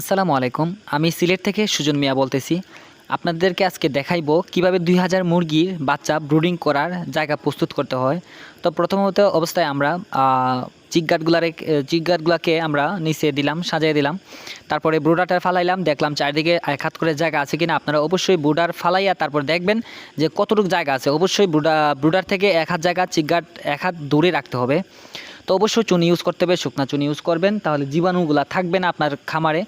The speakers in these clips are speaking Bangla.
আসসালামু আলাইকুম। আমি সিলেট থেকে সুজন মিয়া বলতেছি। আপনাদেরকে আজকে দেখাইবো কীভাবে দুই হাজার মুরগির বাচ্চা ব্রুডিং করার জায়গা প্রস্তুত করতে হয়। তো প্রথমত অবস্থায় আমরা চিকগাটগুলারে চিকগাটগুলাকে আমরা নিচে দিলাম, সাজিয়ে দিলাম। তারপরে ব্রুডারটা ফালাইলাম, দেখলাম চারিদিকে এক হাত করে জায়গা আছে কিনা। আপনারা অবশ্যই ব্রুডার ফালাইয়া তারপর দেখবেন যে কতটুকু জায়গা আছে। অবশ্যই ব্রুডা, ব্রুডার থেকে এক হাত জায়গা চিকগাট এক হাত দূরে রাখতে হবে। তো অবশ্যই চুন ইউজ করতে হবে, শুকনা চুন ইউজ করবেন। তাহলে জীবাণুগুলা থাকবে না আপনার খামারে।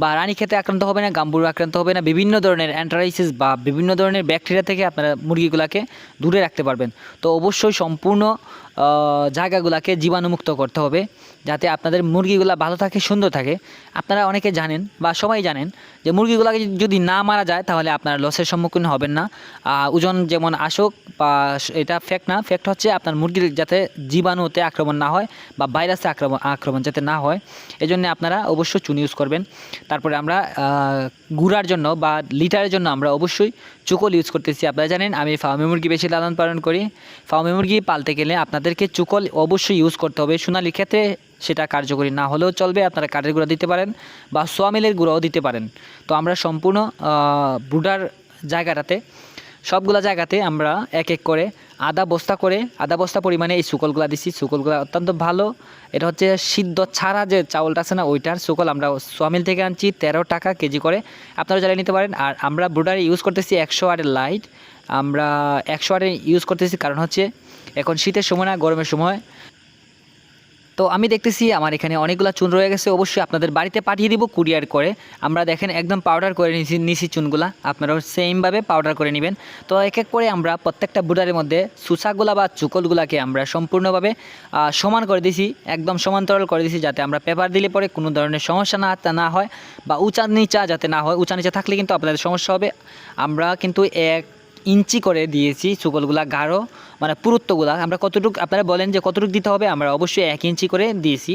বা রানী খেতে আক্রান্ত হবে না, গাম্বুর আক্রান্ত হবে না, বিভিন্ন ধরনের অ্যান্টারাইসিস বা বিভিন্ন ধরনের ব্যাকটেরিয়া থেকে আপনারা মুরগিগুলাকে দূরে রাখতে পারবেন। তো অবশ্যই সম্পূর্ণ জায়গাগুলাকে জীবাণুমুক্ত করতে হবে, যাতে আপনাদের মুরগিগুলা ভালো থাকে, সুন্দর থাকে। আপনারা অনেকে জানেন বা সবাই জানেন যে মুরগিগুলাকে যদি না মারা যায়, তাহলে আপনারা লসের সম্মুখীন হবেন না। ওজন যেমন আসুক বা এটা ফ্যাক্ট না ফ্যাক্ট হচ্ছে আপনার মুরগির যাতে জীবাণুতে আক্রমণ না হয় বা ভাইরাসে আক্রমণ আক্রমণ যাতে না হয় এই জন্য আপনারা অবশ্যই চুন ইউজ করবেন। তারপরে আমরা গুঁড়ার জন্য বা লিটারের জন্য আমরা অবশ্যই চুকল ইউজ করতেছি। আপনারা জানেন, আমি ফার্মে মুরগি বেশি লালন পালন করি। ফার্মে মুরগি পালতে গেলে আপনাদেরকে চুকল অবশ্যই ইউজ করতে হবে। সোনালি ক্ষেত্রে সেটা কার্যকরী না হলেও চলবে। আপনারা কাঠের গুঁড়া দিতে পারেন বা সোয়ামিলের গুঁড়াও দিতে পারেন। তো আমরা সম্পূর্ণ ব্রুডার জায়গাটাতে সবগুলা জায়গাতে আমরা এক এক করে আদা বস্তা করে আদা বস্তা পরিমাণে এই শুকলগুলা দিচ্ছি শুকলগুলা অত্যন্ত ভালো। এটা হচ্ছে সিদ্ধ ছাড়া যে চাউলটা আছে না, ওইটার শুকল আমরা সোয়ামিল থেকে আনছি, তেরো টাকা কেজি করে। আপনারা জ্বালিয়ে নিতে পারেন। আর আমরা ব্রুডারে ইউজ করতেছি একশো আটের লাইট। আমরা একশো আটের ইউজ করতেছি কারণ হচ্ছে এখন শীতের সময় না, গরমের সময়। তো আমি দেখতেছি আমার এখানে অনেকগুলো চুন রয়ে গেছে, অবশ্যই আপনাদের বাড়িতে পাঠিয়ে দিব কুরিয়ার করে। আমরা দেখেন একদম পাউডার করে নিছি নিছি চুনগুলা। আপনারাও সেমভাবে পাউডার করে নেবেন। তো এক এক করে আমরা প্রত্যেকটা বুডারের মধ্যে সুসাগুলা বা চুকলগুলাকে আমরা সম্পূর্ণভাবে সমান করে দিছি, একদম সমান্তরাল করে দিছি যাতে আমরা পেপার দিলে পরে কোনো ধরনের সমস্যা না না হয় বা উঁচা নিচা যাতে না হয় উঁচা নিচা থাকলে কিন্তু আপনাদের সমস্যা হবে। আমরা কিন্তু এক ইঞ্চি করে দিয়েছি চুকলগুলা গাঢ় মানে পুরুত্বগুলা। আমরা কতটুকু আপনারা বলেন যে কতটুকু দিতে হবে, আমরা অবশ্যই এক ইঞ্চি করে দিয়েছি।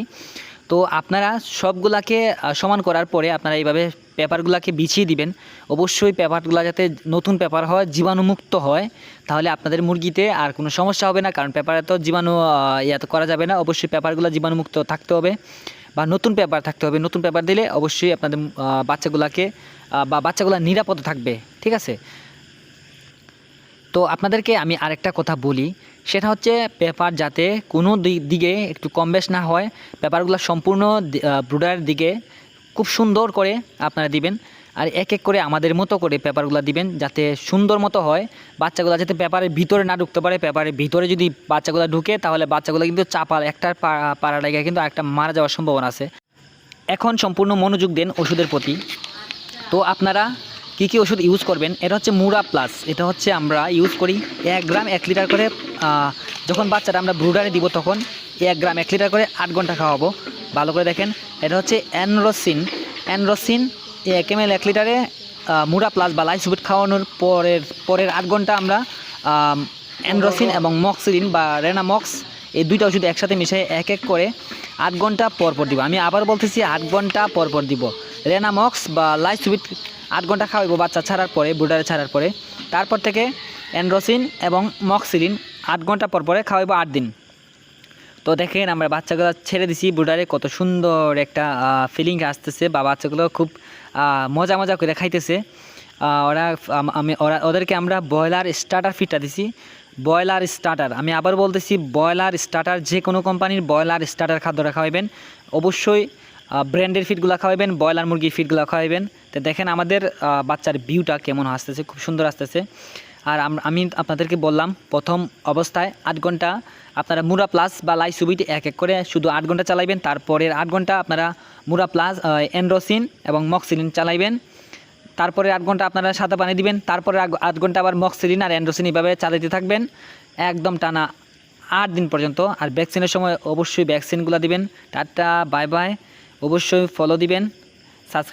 তো আপনারা সবগুলাকে সমান করার পরে আপনারা এইভাবে পেপারগুলোকে বিছিয়ে দিবেন। অবশ্যই পেপারগুলো যাতে নতুন পেপার হয়, জীবাণুমুক্ত হয়, তাহলে আপনাদের মুরগিতে আর কোনো সমস্যা হবে না। কারণ পেপারে তো জীবাণু ইয়া তো করা যাবে না। অবশ্যই পেপারগুলো জীবাণুমুক্ত থাকতে হবে বা নতুন পেপার থাকতে হবে। নতুন পেপার দিলে অবশ্যই আপনাদের বাচ্চাগুলাকে বা বাচ্চাগুলো নিরাপদ থাকবে। ঠিক আছে? তো আপনাদেরকে আমি আরেকটা কথা বলি, সেটা হচ্ছে পেপার যাতে কোনো দিকে একটু কম বেশ না হয়, পেপারগুলো সম্পূর্ণ ব্রুডারের দিকে খুব সুন্দর করে আপনারা দিবেন, আর এক এক করে আমাদের মতো করে পেপারগুলো দিবেন যাতে সুন্দর মতো হয়, বাচ্চাগুলো যাতে পেপারের ভিতরে না ঢুকতে পারে, পেপারের ভিতরে যদি বাচ্চাগুলো ঢুকে তাহলে বাচ্চাগুলো কিন্তু চাপাল একটার পাড়া লেগে কিন্তু একটা মারা যাওয়ার সম্ভাবনা আছে। এখন সম্পূর্ণ মনোযোগ দেন ওষুধের প্রতি। তো আপনারা কী কী ওষুধ ইউজ করবেন? এটা হচ্ছে মুরা প্লাস এটা হচ্ছে আমরা ইউজ করি এক গ্রাম এক লিটার করে যখন বাচ্চাটা আমরা ব্রুডারে দিব তখন এক গ্রাম এক লিটার করে আট ঘণ্টা খাওয়াবো। ভালো করে দেখেন এটা হচ্ছে অ্যানরোসিন অ্যানরোসিন এক এম এল এক লিটারে মুরা প্লাস বা লাইসুবিট খাওয়ানোর পরের পরের আট ঘণ্টা আমরা আম, অ্যানরোসিন এবং মক্সিলিন বা রেনামক্স এই দুইটা ওষুধ একসাথে মিশিয়ে এক এক করে আট ঘণ্টা পর পর দিব। আমি আবার বলতেছি আট ঘণ্টা পর পর দিব। রেনামক্স বা লাইসুবিট আট ঘণ্টা খাওয়াইবো বাচ্চা ছাড়ার পরে, বুডারে ছাড়ার পরে। তারপর থেকে অ্যান্ড্রোসিন এবং মক্সিলিন আট ঘণ্টা পর পরে খাওয়াইবো আট দিন। তো দেখেন, আমরা বাচ্চাগুলো ছেড়ে দিছি বুডারে, কত সুন্দর একটা ফিলিং আসতেছে। বা বাচ্চাগুলো খুব মজা মজা করে খাইতেছে। ওরা, আমি ওরা, ওদেরকে আমরা ব্রয়লার স্টার্টার ফিটটা দিছি। ব্রয়লার স্টার্টার, আমি আবার বলতেছি, ব্রয়লার স্টার্টার, যে কোনো কোম্পানির ব্রয়লার স্টার্টার খাদ্যটা খাওয়াবেন অবশ্যই ব্র্যান্ডের ফিটগুলো খাওয়াবেন ব্রয়লার মুরগির ফিটগুলো খাওয়াবেন তো দেখেন আমাদের বাচ্চার ভিউটা কেমন আসতেছে, খুব সুন্দর আসতেছে। আর আমি আপনাদেরকে বললাম, প্রথম অবস্থায় আট ঘণ্টা আপনারা মুরা প্লাস বা লাই সুবিট এক এক করে শুধু আট ঘণ্টা চালাইবেন, তারপরের আট ঘণ্টা আপনারা মুরা প্লাস এন্ড্রোসিন এবং মক্সিলিন চালাইবেন। তারপরে আট ঘণ্টা আপনারা সাদা পানি দিবেন, তারপরে আট ঘণ্টা আবার মক্সিলিন আর অ্যান্ড্রোসিন এইভাবে চালাতে থাকবেন। একদম টানা আট দিন পর্যন্ত, আর ভ্যাকসিনের সময় অবশ্যই ভ্যাকসিনগুলো দিবেন। টাটা বাই বাই অবশ্যই ফলো দিবেন।